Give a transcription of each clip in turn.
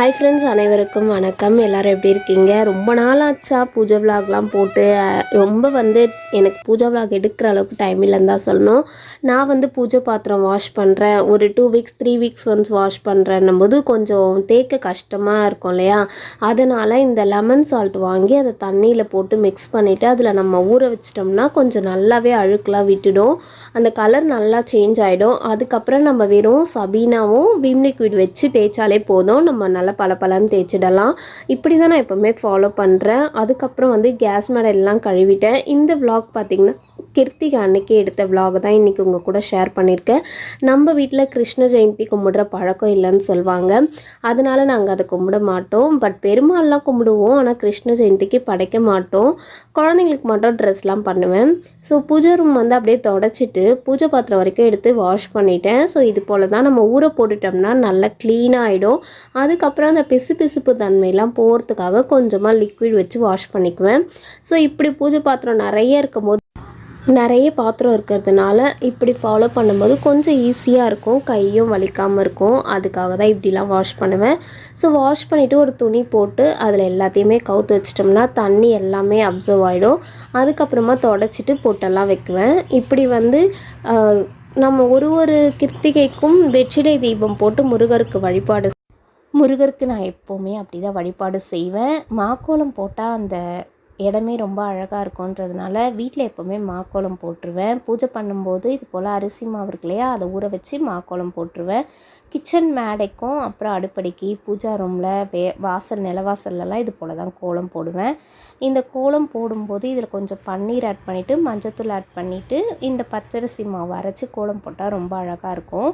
Hi friends அனைவருக்கும் வணக்கம். எல்லோரும் எப்படி இருக்கீங்க? ரொம்ப நாள் ஆச்சா பூஜை விலாக்லாம் போட்டு ரொம்ப வந்து எனக்கு பூஜை விலாக் எடுக்கிற அளவுக்கு டைம் இல்லைன்னு தான் சொல்லணும். நான் வந்து பூஜை பாத்திரம் வாஷ் பண்ணுறேன் ஒரு two weeks three weeks once wash பண்ணுறேன்னும் போது கொஞ்சம் தேய்க்க கஷ்டமாக இருக்கும் இல்லையா? அதனால் இந்த லெமன் சால்ட் வாங்கி அதை தண்ணியில் போட்டு மிக்ஸ் பண்ணிவிட்டு அதில் நம்ம ஊற வச்சிட்டோம்னா கொஞ்சம் நல்லாவே அழுக்கெலாம் விட்டுடும். அந்த கலர் நல்லா சேஞ்ச் ஆகிடும் அதுக்கப்புறம் நம்ம வெறும் சபீனாவும் விம் லிக்விட் வச்சு தேய்ச்சாலே போதும். நம்ம நல்லா பளபளன்னு தேய்ச்சிடலாம். இப்படி தான் நான் எப்போவுமே ஃபாலோ பண்ணுறேன் அதுக்கப்புறம் வந்து கேஸ் மேடை எல்லாம் கழுவிட்டேன். இந்த vlog பார்த்திங்கன்னா கிருத்திகை அன்னைக்கு எடுத்த விலாக் தான் இன்றைக்கி உங்கள் கூட ஷேர் பண்ணியிருக்கேன். நம்ம வீட்டில் கிருஷ்ண ஜெயந்தி கும்பிடுற பழக்கம் இல்லைன்னு சொல்லுவாங்க. அதனால நாங்கள் அதை கும்பிட மாட்டோம். பட் பெருமாள்லாம் கும்பிடுவோம். ஆனால் கிருஷ்ண ஜெயந்திக்கு படைக்க மாட்டோம். குழந்தைங்களுக்கு மட்டும் ட்ரெஸ்லாம் பண்ணுவேன். ஸோ பூஜை ரூம் வந்து அப்படியே தொடச்சிட்டு பூஜை பாத்திரம் வரைக்கும் எடுத்து வாஷ் பண்ணிட்டேன். ஸோ இது போல் தான் நம்ம ஊற போட்டுட்டோம்னா நல்லா க்ளீனாக ஆகிடும் அதுக்கப்புறம் அந்த பிசு பிசுப்பு தன்மையெல்லாம் போகிறதுக்காக கொஞ்சமாக லிக்விட் வச்சு வாஷ் பண்ணிக்குவேன். ஸோ இப்படி பூஜை பாத்திரம் நிறைய இருக்கும்போது நிறைய பாத்திரம் இருக்கிறதுனால இப்படி ஃபாலோ பண்ணும்போது கொஞ்சம் ஈஸியாக இருக்கும். கையும் வலிக்காமல் இருக்கும். அதுக்காக தான் இப்படிலாம் வாஷ் பண்ணுவேன். ஸோ வாஷ் பண்ணிவிட்டு ஒரு துணி போட்டு அதில் எல்லாத்தையுமே கவுத்து வச்சிட்டோம்னா தண்ணி எல்லாமே அப்சர்வ் ஆகிடும் அதுக்கப்புறமா தொடச்சிட்டு பொட்டெல்லாம் வைக்குவேன். இப்படி வந்து நம்ம ஒரு ஒரு கிருத்திகைக்கும் வெற்றிலை தீபம் போட்டு முருகருக்கு வழிபாடு முருகருக்கு நான் எப்போவுமே அப்படி தான் வழிபாடு செய்வேன். மாக்கோலம் போட்டால் அந்த இடமே ரொம்ப அழகாக இருக்குன்றதுனால வீட்டில் எப்போவுமே மாக்கோலம் போட்டுருவேன். பூஜை பண்ணும்போது இது போல் அரிசி மாவு இருக்கு இல்லையா அதை ஊற வச்சு மாக்கோலம் போட்டுருவேன். கிச்சன் மேடைக்கும் அப்புறம் அடுப்படிக்கு பூஜா ரூமில் வே வாசல் நிலவாசல்லலாம் இது போல் தான் கோலம் போடுவேன். இந்த கோலம் போடும்போது இதில் கொஞ்சம் பன்னீர் ஆட் பண்ணிவிட்டு மஞ்சத்தூள் ஆட் பண்ணிவிட்டு இந்த பச்சரிசி மாவு அரைச்சி கோலம் போட்டால் ரொம்ப அழகாக இருக்கும்.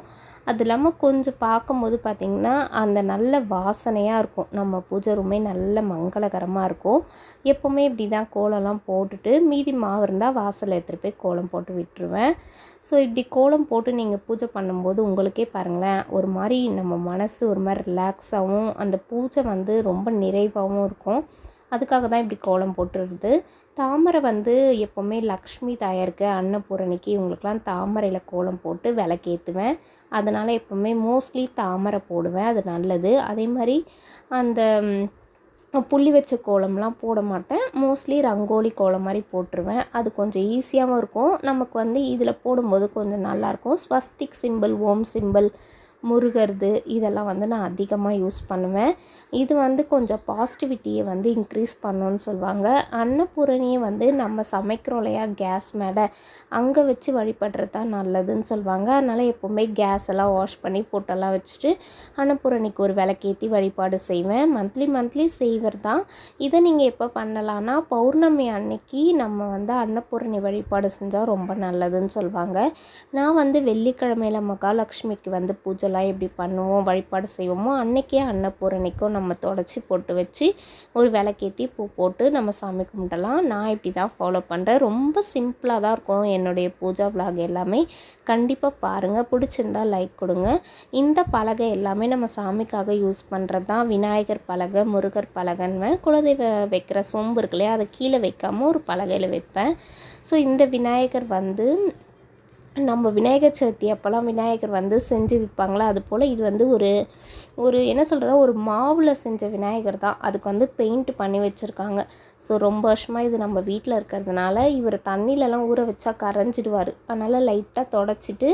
அது இல்லாமல் கொஞ்சம் பார்க்கும்போது பார்த்திங்கன்னா அந்த நல்ல வாசனையாக இருக்கும். நம்ம பூஜை ரூமே நல்ல மங்களகரமாக இருக்கும். எப்போவுமே இப்படி தான் கோலம்லாம் போட்டுட்டு மீதி மாவு இருந்தால் வாசலில் எடுத்துகிட்டு போய் கோலம் போட்டு விட்டுருவேன். ஸோ இப்படி கோலம் போட்டு நீங்கள் பூஜை பண்ணும்போது உங்களுக்கே பாருங்களேன் ஒரு மாதிரி நம்ம மனசு ஒரு மாதிரி ரிலாக்ஸாகவும் அந்த பூஜை வந்து ரொம்ப நிறைவாகவும் இருக்கும். அதுக்காக தான் இப்படி கோலம் போட்டுருது தாமரை வந்து எப்போவுமே லக்ஷ்மி தாயாருக்கு அன்னபூரணிக்கு இவங்களுக்குலாம் தாமரையில் கோலம் போட்டு விளக்கேற்றுவேன் அதனால் எப்போவுமே மோஸ்ட்லி தாமரை போடுவேன் அது நல்லது. அதே மாதிரி அந்த புள்ளி வச்ச கோலம்லாம் போட மாட்டேன். மோஸ்ட்லி ரங்கோலி கோலம் மாதிரி போட்டுருவேன். அது கொஞ்சம் ஈஸியாகவும் இருக்கும். நமக்கு வந்து இதில் போடும்போது கொஞ்சம் நல்லாயிருக்கும் ஸ்வஸ்திக் சிம்பிள் ஓம் சிம்பிள் முருகிறது இதெல்லாம் வந்து நான் அதிகமாக யூஸ் பண்ணுவேன். இது வந்து கொஞ்சம் பாசிட்டிவிட்டியை வந்து இன்க்ரீஸ் பண்ணுன்னு சொல்லுவாங்க. அன்னபூரணியை வந்து நம்ம சமைக்கிறோம் இல்லையா கேஸ் மேடை அங்கே வச்சு வழிபடுறது தான் நல்லதுன்னு சொல்லுவாங்க. அதனால் எப்போவுமே கேஸ் எல்லாம் வாஷ் பண்ணி போட்டெல்லாம் வச்சுட்டு அன்னபூரணிக்கு ஒரு விளக்கேற்றி வழிபாடு செய்வேன். மந்த்லி மந்த்லி செய்வர் தான். இதை நீங்கள் எப்போ பண்ணலான்னா பௌர்ணமி அன்னைக்கு நம்ம வந்து அன்னபூரணி வழிபாடு செஞ்சால் ரொம்ப நல்லதுன்னு சொல்லுவாங்க. நான் வந்து வெள்ளிக்கிழமையில மகாலட்சுமிக்கு வந்து பூஜை பூஜைலாம் எப்படி பண்ணுவோம் வழிபாடு செய்வோமோ அன்னைக்கே அன்னப்பூரணிக்கும் நம்ம தொடச்சி போட்டு வச்சு ஒரு விளக்கேற்றி பூ போட்டு நம்ம சாமி கும்பிடலாம். நான் இப்படி தான் ஃபாலோ பண்ணுறேன் ரொம்ப சிம்பிளாக தான் இருக்கும் என்னுடைய பூஜா விலாக் எல்லாமே. கண்டிப்பாக பாருங்கள் பிடிச்சிருந்தா லைக் கொடுங்க. இந்த பலகை எல்லாமே நம்ம சாமிக்காக யூஸ் பண்ணுறது தான் விநாயகர் பலகை முருகர் பலகைன்னுவேன். குலதெய்வ வைக்கிற சொம்பு இருக்கு இல்லையா அதை கீழே வைக்காமல் ஒரு பலகையில் வைப்பேன். ஸோ இந்த விநாயகர் வந்து நம்ம விநாயகர் சதுர்த்தி அப்போல்லாம் விநாயகர் வந்து செஞ்சு விற்பாங்களா? அது போல் இது வந்து ஒரு ஒரு என்ன சொல்கிறதா ஒரு மாவில் செஞ்ச விநாயகர் தான். அதுக்கு வந்து பெயிண்ட் பண்ணி வச்சுருக்காங்க. ஸோ ரொம்ப வருஷமாக இது நம்ம வீட்டில் இருக்கிறதுனால இவர் தண்ணியிலலாம் ஊற வச்சா கரைஞ்சிடுவார். அதனால் லைட்டாக தொடச்சிட்டு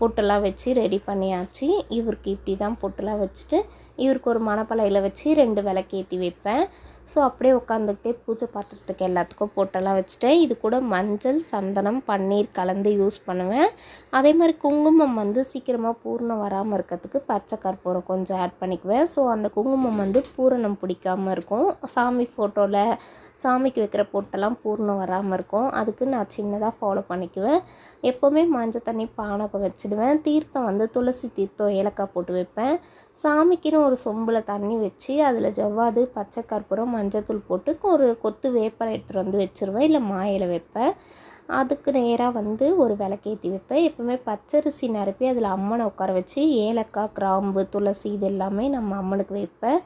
பொட்டெல்லாம் வச்சு ரெடி பண்ணியாச்சு. இவருக்கு இப்படி தான் பொட்டெல்லாம் வச்சுட்டு இவருக்கு ஒரு மணப்பலையில் வச்சு ரெண்டு விளக்கேற்றி வைப்பேன். ஸோ அப்படியே உட்காந்துக்கிட்டே பூஜை பாத்திரத்துக்கு எல்லாத்துக்கும் பொட்டெல்லாம் வச்சுட்டேன் இது கூட மஞ்சள் சந்தனம் பன்னீர் கலந்து யூஸ் பண்ணுவேன். அதே மாதிரி குங்குமம் வந்து சீக்கிரமாக பூரணம் வராமல் இருக்கிறதுக்கு பச்சை கற்பூரம் கொஞ்சம் ஆட் பண்ணிக்குவேன். ஸோ அந்த குங்குமம் வந்து பூரணம் பிடிக்காமல் இருக்கும். சாமி ஃபோட்டோவில் சாமிக்கு வைக்கிற பொட்டெல்லாம் பூரணம் வராமல் இருக்கும். அதுக்கு நான் சின்னதாக ஃபாலோ பண்ணிக்குவேன். எப்போவுமே மஞ்சள் தண்ணி பானகம் வச்சுடுவேன். தீர்த்தம் வந்து துளசி தீர்த்தம் ஏலக்காய் போட்டு வைப்பேன். சாமிக்குன்னு ஒரு சொம்பில் தண்ணி வச்சு அதில் ஜவ்வாது பச்சை கற்பூரம் மஞ்சத்தூள் போட்டு ஒரு கொத்து வேப்பலை எடுத்துகிட்டு வந்து வச்சுருவேன். இல்லை மாயில வைப்பேன். அதுக்கு நேராக வந்து ஒரு விளக்கேற்றி வைப்பேன். எப்போவுமே பச்சரிசி நிரப்பி அதில் அம்மனை உட்கார வச்சு ஏலக்காய் கிராம்பு துளசி இது எல்லாமே நம்ம அம்மனுக்கு வைப்பேன்.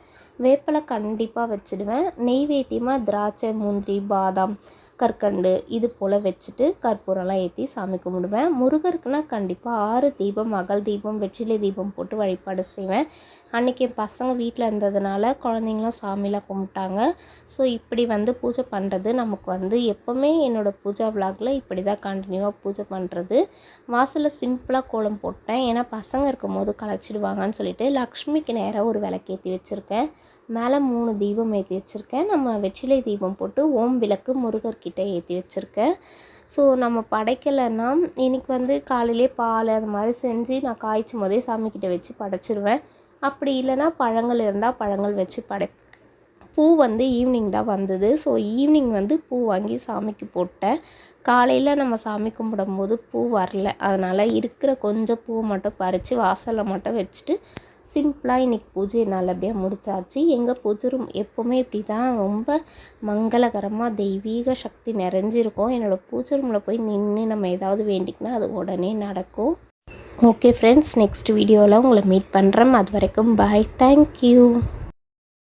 வேப்பலை கண்டிப்பாக வச்சுடுவேன். நெய்வேத்தியமாக திராட்சை முந்திரி பாதாம் கற்கண்டு இது போல் வச்சுட்டு கற்பூரம்லாம் ஏற்றி சாமி கும்பிடுவேன். முருகருக்குனா கண்டிப்பாக ஆறு தீபம் அகல் தீபம் வெற்றிலை தீபம் போட்டு வழிபாடு செய்வேன். அன்றைக்கி என் பசங்க வீட்டில் இருந்ததுனால குழந்தைங்களும் சாமிலாம் கும்பிட்டாங்க. ஸோ இப்படி வந்து பூஜை பண்ணுறது நமக்கு வந்து எப்போவுமே என்னோடய பூஜா விலாகில் இப்படி தான் கண்டினியூவாக பூஜை பண்ணுறது வாசலில் சிம்பிளாக கோலம் போட்டேன். ஏன்னா பசங்க இருக்கும் போது களைச்சிடுவாங்கன்னு சொல்லிட்டு லக்ஷ்மிக்கு நேராக ஒரு விளக்கேற்றி வச்சுருக்கேன். மேலே மூணு தீபம் ஏற்றி வச்சுருக்கேன். நம்ம வெற்றிலை தீபம் போட்டு ஓம் விளக்கு முருகர்கிட்ட ஏற்றி வச்சுருக்கேன். ஸோ நம்ம படைக்கலைன்னா இன்றைக்கி வந்து காலையிலே பால் அது மாதிரி செஞ்சு நான் காய்ச்சும் போதே சாமிக்கிட்ட வச்சு படைச்சிருவேன். அப்படி இல்லைன்னா பழங்கள் இருந்தால் பழங்கள் வச்சு படை பூ வந்து ஈவினிங் தான் வந்தது. ஸோ ஈவினிங் வந்து பூ வாங்கி சாமிக்கு போட்டேன். காலையில் நம்ம சாமி கும்பிடும்போது பூ வரல. அதனால் இருக்கிற கொஞ்சம் பூ மட்டும் பறித்து வாசலில் மட்டும் வச்சுட்டு சிம்பிளாக இன்றைக்கி பூஜையை நல்லபடியாக முடிச்சாச்சு. எங்கள் பூஜை ரூம் எப்போவுமே இப்படி தான் ரொம்ப மங்களகரமாக தெய்வீக சக்தி நிறைஞ்சிருக்கும். என்னோடய பூஜை ரூமில் போய் நின்று நம்ம ஏதாவது வேண்டிக்கினா அது உடனே நடக்கும். ஓகே ஃப்ரெண்ட்ஸ் நெக்ஸ்ட் வீடியோவில் உங்களை மீட் பண்ணுறேன் அது வரைக்கும் பாய் தேங்க்யூ